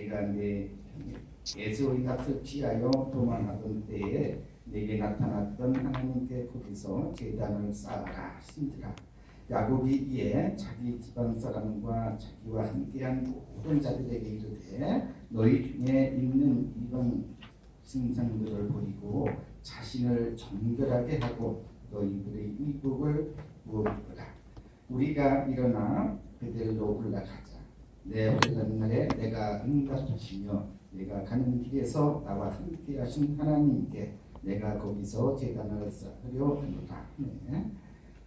내가 내 에서의 값을 피하여 도망하던 때에 내게 나타났던 하나님께 거기서 제단을 쌓아라 하신지라. 야곱이 이에 자기 집안 사람과 자기와 함께한 모든 자들에게 이르되 너희 중에 있는 이방 신상들을 버리고 자신을 정결하게 하고 너희들의 의복을 부어주라. 우리가 일어나 베델로 올라가자 내 오르는 날에 내가 응답하시며 내가 가는 길에서 나와 함께 하신 하나님께 내가 거기서 제단을 쌓으려 하노라 네.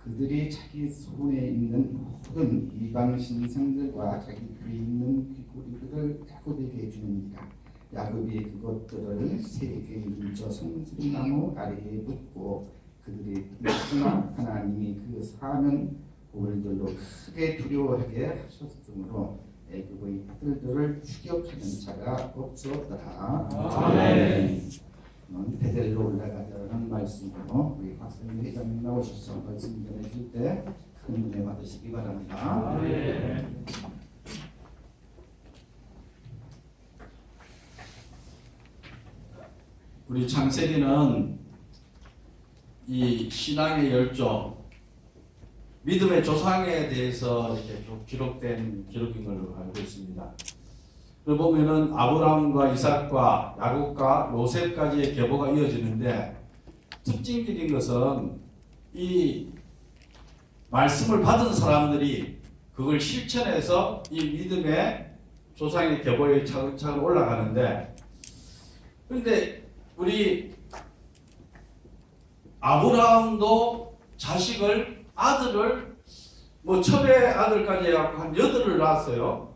그들이 자기 손에 있는 모든 이방 신상들과 자기 귀에 있는 귀고리들을 야곱에게 주니라 야곱이 그것들을 세게 뭉쳐 성수리나무 아래에 묻고 그들이 묻으나 하나님이 그 사는 고을들로 크게 두려워하게 하셨으므로 애굽의 아들들을 추격하는 자가 없었더라. 아멘. 음, 베델로 올라가자는 말씀으로 우리 박사님 회장님 나오셔서 말씀 전해줄 때큰 은혜 받으시기 바랍니다. 아멘. 우리 창세기는 이 신앙의 열정, 믿음의 조상에 대해서 이렇게 쭉 기록된 기록인 걸로 알고 있습니다. 그 보면은 아브라함과 이삭과 야곱과 요셉까지의 계보가 이어지는데 특징적인 것은 이 말씀을 받은 사람들이 그걸 실천해서 이 믿음의 조상의 계보에 차근차근 올라가는데 그런데 우리 아브라함도 자식을 아들을 뭐 첩의 아들까지 해갖고 한 여덟을 낳았어요.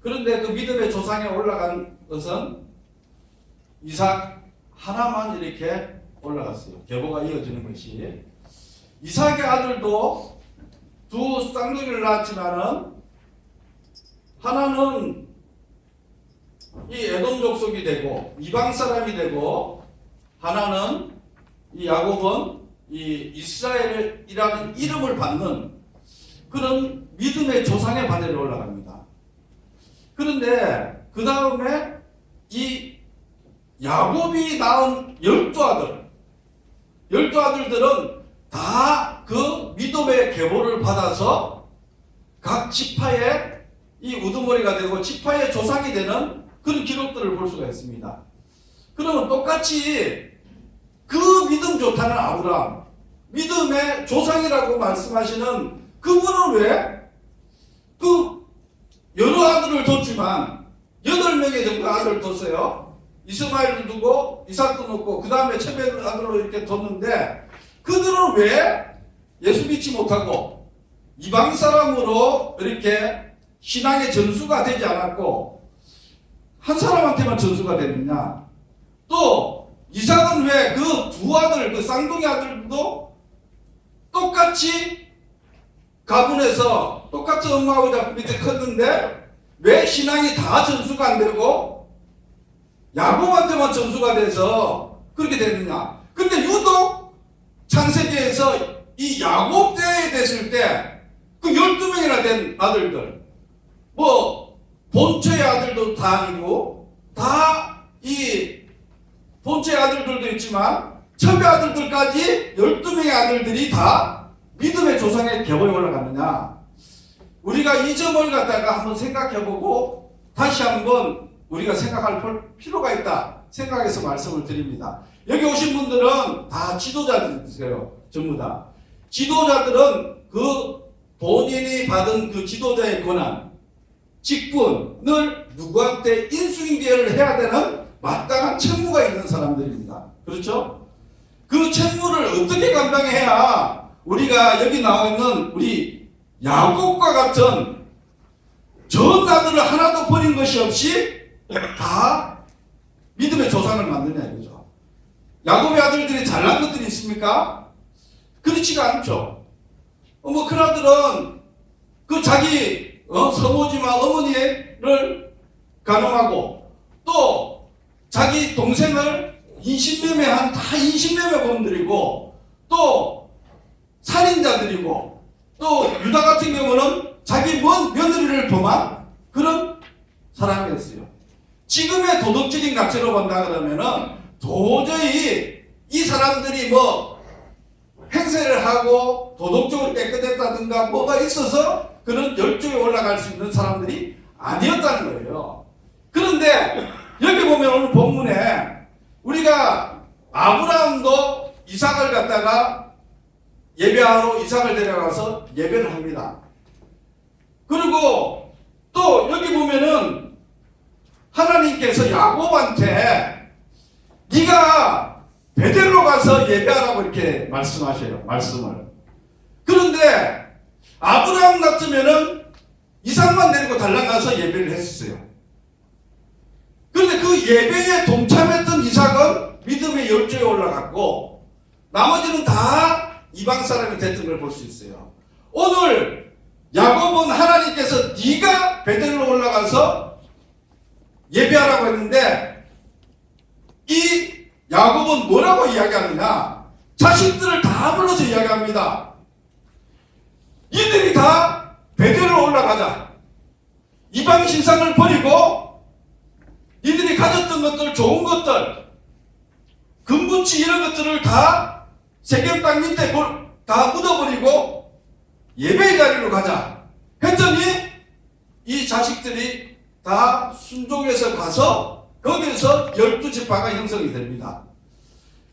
그런데 그 믿음의 조상에 올라간 것은 이삭 하나만 이렇게 올라갔어요. 계보가 이어지는 것이 이삭의 아들도 두 쌍둥이를 낳았지만은 하나는 이 에돔 족 속이 되고 이방 사람이 되고 하나는 이 야곱은 이 이스라엘이라는 이름을 받는 그런 믿음의 조상의 바다에 올라갑니다. 그런데 그 다음에 이 야곱이 낳은 열두 아들, 열두 아들들은 다 그 믿음의 계보를 받아서 각 지파의 이 우두머리가 되고 지파의 조상이 되는 그런 기록들을 볼 수가 있습니다. 그러면 똑같이 그 믿음 좋다는 아브라함, 믿음의 조상이라고 말씀하시는 그분은 왜 그 여러 아들을 뒀지만 여덟 명의 정도 아들을 뒀어요. 이스마엘도 두고 이삭도 놓고 그 다음에 첩의 아들로 이렇게 뒀는데 그들은 왜 예수 믿지 못하고 이방 사람으로 이렇게 신앙의 전수가 되지 않았고 한 사람한테만 전수가 됐느냐? 또 두 아들, 그 쌍둥이 아들도 똑같이 가문에서 똑같은 엄마하고 잡 밑에 컸는데 왜 신앙이 다 전수가 안 되고 야곱한테만 전수가 돼서 그렇게 됐느냐? 근데 유독 창세기에서 이 야곱 때에 됐을 때 그 12명이나 된 아들들 뭐 본처의 아들도 다 아니고 다 이 본처의 아들들도 있지만 첩의 아들들까지 12명의 아들들이 다 믿음의 조상의 격에 올라갔느냐 우리가 이 점을 갖다가 한번 생각해보고 다시 한번 우리가 생각할 필요가 있다 생각해서 말씀을 드립니다 여기 오신 분들은 다 지도자들이세요 전부 다 지도자들은 그 본인이 받은 그 지도자의 권한 직분을 누구한테 인수인계를 해야 되는 마땅한 책무가 있는 사람들입니다. 그렇죠? 그 책무를 어떻게 감당해야 우리가 여기 나와 있는 우리 야곱과 같은 전 아들을 하나도 버린 것이 없이 다 믿음의 조상을 만드냐 이거죠. 야곱의 아들들이 잘난 것들이 있습니까? 그렇지가 않죠. 어, 뭐, 그 아들은 그 자기 어, 서모지마 어머니를 간호하고 또 자기 동생을 인신매매 한 다 인신매매 범들이고 또 살인자들이고 또 유다 같은 경우는 자기 먼 며느리를 범한 그런 사람이었어요. 지금의 도덕적인 가치로 본다 그러면은 도저히 이 사람들이 뭐 행세를 하고 도덕적으로 깨끗했다든가 뭐가 있어서 그런 열조에 올라갈 수 있는 사람들이 아니었다는 거예요. 그런데 여기 보면 오늘 본문에 우리가 아브라함도 이삭을 갖다가 예배하러 이삭을 데려가서 예배를 합니다. 그리고 또 여기 보면은 하나님께서 야곱한테 네가 베델로 가서 예배하라고 이렇게 말씀하셔요. 말씀을. 그런데 아브라함 같으면은 이삭만 데리고 달려가서 예배를 했었어요. 그런데 그 예배에 동참했던 이삭은 믿음의 열조에 올라갔고 나머지는 다 이방 사람이 됐던 걸 볼 수 있어요. 오늘 야곱은 하나님께서 네가 베델로 올라가서 예배하라고 했는데 이 야곱은 뭐라고 이야기하느냐? 자식들을 다 불러서 이야기합니다. 이들이 다 베델로 올라가자. 이방 신상을 버리고 이들이 가졌던 것들, 좋은 것들, 금붙이 이런 것들을 다 세겜 땅 밑에 볼- 다 묻어버리고 예배의 자리로 가자. 했더니 이 자식들이 다 순종해서 가서 거기에서 열두 지파가 형성이 됩니다.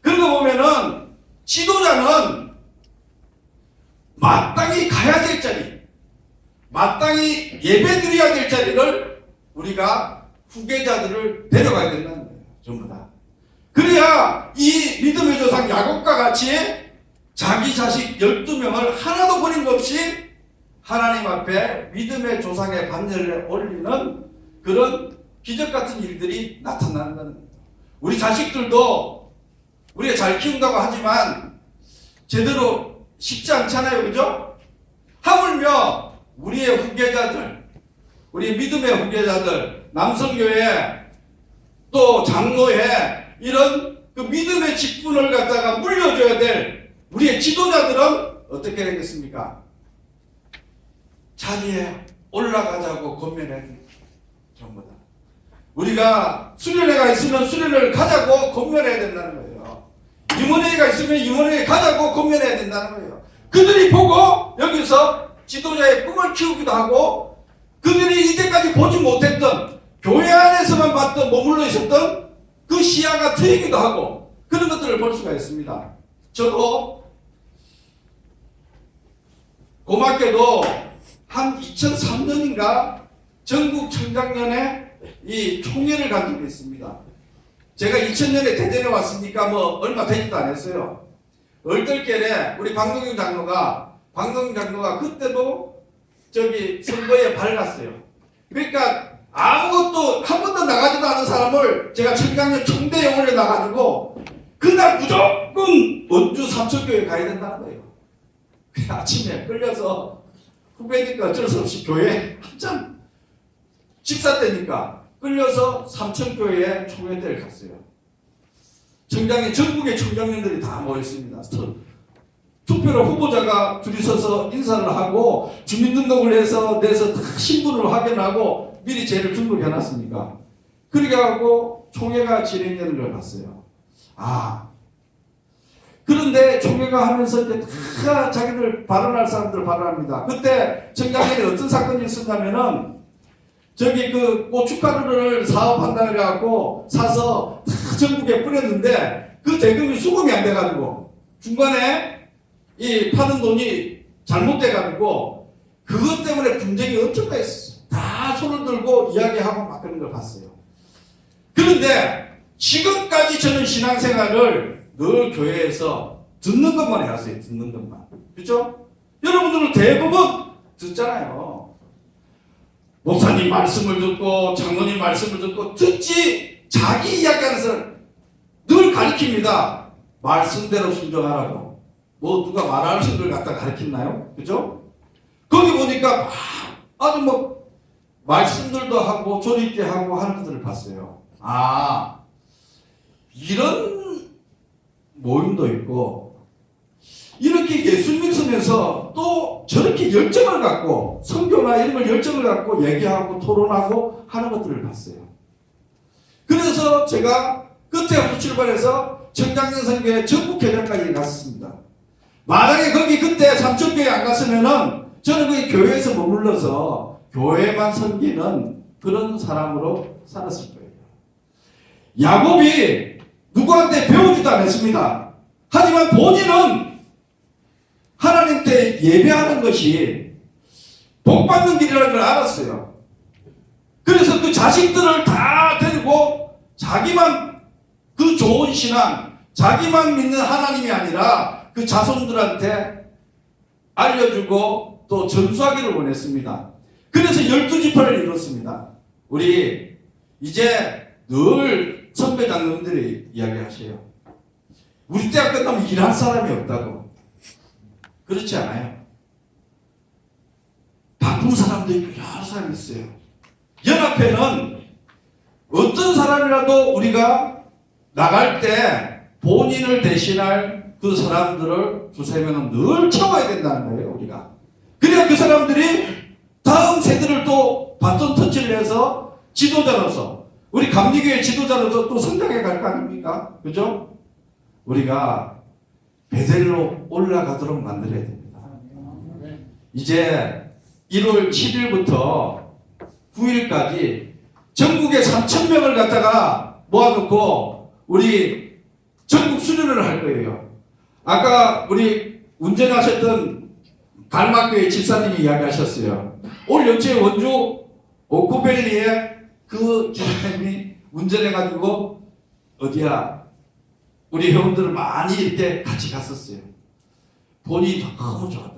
그러고 보면은 지도자는 마땅히 가야 될 자리, 마땅히 예배 드려야 될 자리를 우리가 후계자들을 데려가야 된다는 거예요. 전부 다. 그래야 이 믿음의 조상 야곱과 같이 자기 자식 12명을 하나도 버린 것 없이 하나님 앞에 믿음의 조상의 반열에 올리는 그런 기적 같은 일들이 나타난다는 거예요. 우리 자식들도 우리가 잘 키운다고 하지만 제대로 쉽지 않잖아요. 그죠? 하물며 우리의 후계자들, 우리 믿음의 후계자들, 남성교회 또 장로회 이런 그 믿음의 직분을 갖다가 물려줘야 될 우리의 지도자들은 어떻게 되겠습니까? 자리에 올라가자고 권면해야 돼. 전부 다. 우리가 수련회가 있으면 수련회를 가자고 권면해야 된다는 거예요. 임원회가 있으면 임원회에 가자고 권면해야 된다는 거예요. 그들이 보고 여기서 지도자의 꿈을 키우기도 하고 그들이 이때까지 보지 못했던 교회 안에서만 봤던 머물러 있었던 그 시야가 트이기도 하고 그런 것들을 볼 수가 있습니다. 저도 고맙게도 한 2003년인가 전국 청장년에 이 총회를 간 적이 있습니다. 제가 2000년에 대전에 왔으니까 뭐 얼마 되지도 않았어요. 얼떨결에 우리 광동영 장로가 광동영 장로가 그때도 저기 선거에 밝았어요. 그러니까 아무것도 한 번도 나가지도 않은 사람 을 제가 청장년 총대에 올려놔가지고 그날 무조건 원주 삼천교회 가야 된다는 거예요. 그 아침에 끌려서 후배니까 어쩔 수 없이 교회 한참 식사 때니까 끌려서 삼천교회에 총회 때를 갔어요. 청장에 전국의 청장년들이 다 모였습니다. 서- 투표로 후보자가 둘이 서서 인사를 하고 주민등록을 해서 내서 다 신분을 확인하고 미리 죄를 등록해놨으니까 그렇게 하고 총회가 진행되는 걸 봤어요. 아 그런데 총회가 하면서 이제 다 자기들 발언할 사람들 발언합니다. 그때 청장년이 어떤 사건이 있었냐면은 저기 그 고춧가루를 사업한다 그래갖고 사서 다 전국에 뿌렸는데 그 대금이 수금이 안 돼가지고 중간에 이 파는 돈이 잘못돼가지고 그것 때문에 분쟁이 엄청나게 있었어요. 다 손을 들고 이야기하고 막 그런 걸 봤어요. 그런데 지금까지 저는 신앙생활을 늘 교회에서 듣는 것만 해왔어요. 듣는 것만. 그렇죠? 여러분들은 대부분 듣잖아요. 목사님 말씀을 듣고 장로님 말씀을 듣고 듣지 자기 이야기하는 사람 늘 가르칩니다. 말씀대로 순종하라고. 뭐 누가 말하는 걸 갖다 가르쳤나요? 그죠? 거기 보니까 막 아주 뭐 말씀들도 하고 조리있게 하고 하는 것들을 봤어요. 아 이런 모임도 있고 이렇게 예수 믿으면서 또 저렇게 열정을 갖고 성교나 이런 걸 열정을 갖고 얘기하고 토론하고 하는 것들을 봤어요. 그래서 제가 끝에부터 출발해서 청장년 선교회 전국회장까지 갔습니다. 만약에 거기 그때 삼천교회 안 갔으면은 저는 거기 교회에서 머물러서 교회만 섬기는 그런 사람으로 거예요. 야곱이 누구한테 배우지도 않았습니다. 하지만 본인은 하나님 때 예배하는 것이 복 받는 길이라는 걸 알았어요. 그래서 그 자식들을 다 데리고 자기만 그 좋은 신앙, 자기만 믿는 하나님이 아니라 그 자손들한테 알려주고 또 전수하기를 원했습니다. 그래서 열두 지파를 이뤘습니다. 우리 이제 늘 선배 장로님들이 이야기하세요. 우리 때가 끝나면 일할 사람이 없다고. 그렇지 않아요. 바쁜 사람도 있고 여러 사람이 있어요. 연합회는 어떤 사람이라도 우리가 나갈 때 본인을 대신할 그 사람들을 두세 명은 늘 채워야 된다는 거예요, 우리가. 그래야 그 사람들이 다음 세대를 또 바톤 터치를 해서 지도자로서 우리 감리교회 지도자로서 또 성장해 갈 거 아닙니까? 그죠? 우리가 베델로 올라가도록 만들어야 됩니다. 이제 1월 7일부터 9일까지 전국에 3천 명을 갖다가 모아놓고 우리 전국 수련을 할 거예요. 아까 우리 운전하셨던 갈막교회 집사님이 이야기하셨어요. 올 연초에 원주 오크밸리에 그 집사님이 운전해가지고 어디야 우리 회원들을 많이 이렇게 같이 갔었어요. 본인이 너무 좋았다.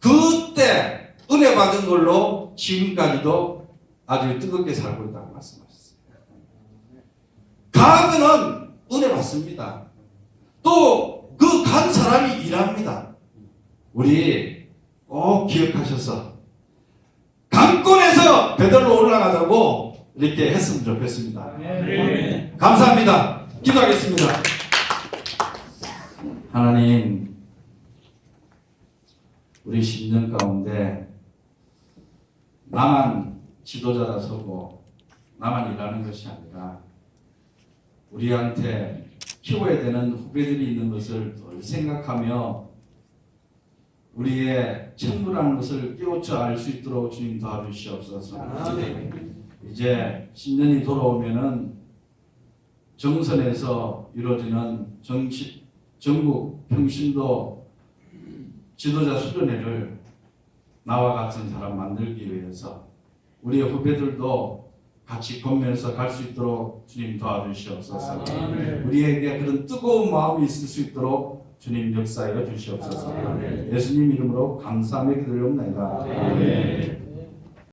그때 은혜 받은 걸로 지금까지도 아주 뜨겁게 살고 있다고 말씀하셨어요. 가면은 은혜 받습니다. 또 그 간 사람이 일합니다. 우리 꼭 기억하셔서 강권에서 베들로 올라가자고 이렇게 했으면 좋겠습니다. 감사합니다. 기도하겠습니다. 하나님, 우리 10년 가운데 나만 지도자라 서고 나만 일하는 것이 아니라 우리한테 키워야 되는 후배들이 있는 것을 늘 생각하며 우리의 책무라는 것을 깨우쳐 알 수 있도록 주님 도와주시옵소서. 이제 10년이 돌아오면은 정선에서 이루어지는 정치, 전국 평신도 지도자 수련회를 나와 같은 사람 만들기 위해서 우리 후배들도 같이 권면해서 갈 수 있도록 주님 도와주시옵소서. 우리에게 그런 뜨거운 마음이 있을 수 있도록 주님 역사하여 주시옵소서. 예수님 이름으로 감사하며 기도를 옵나이다.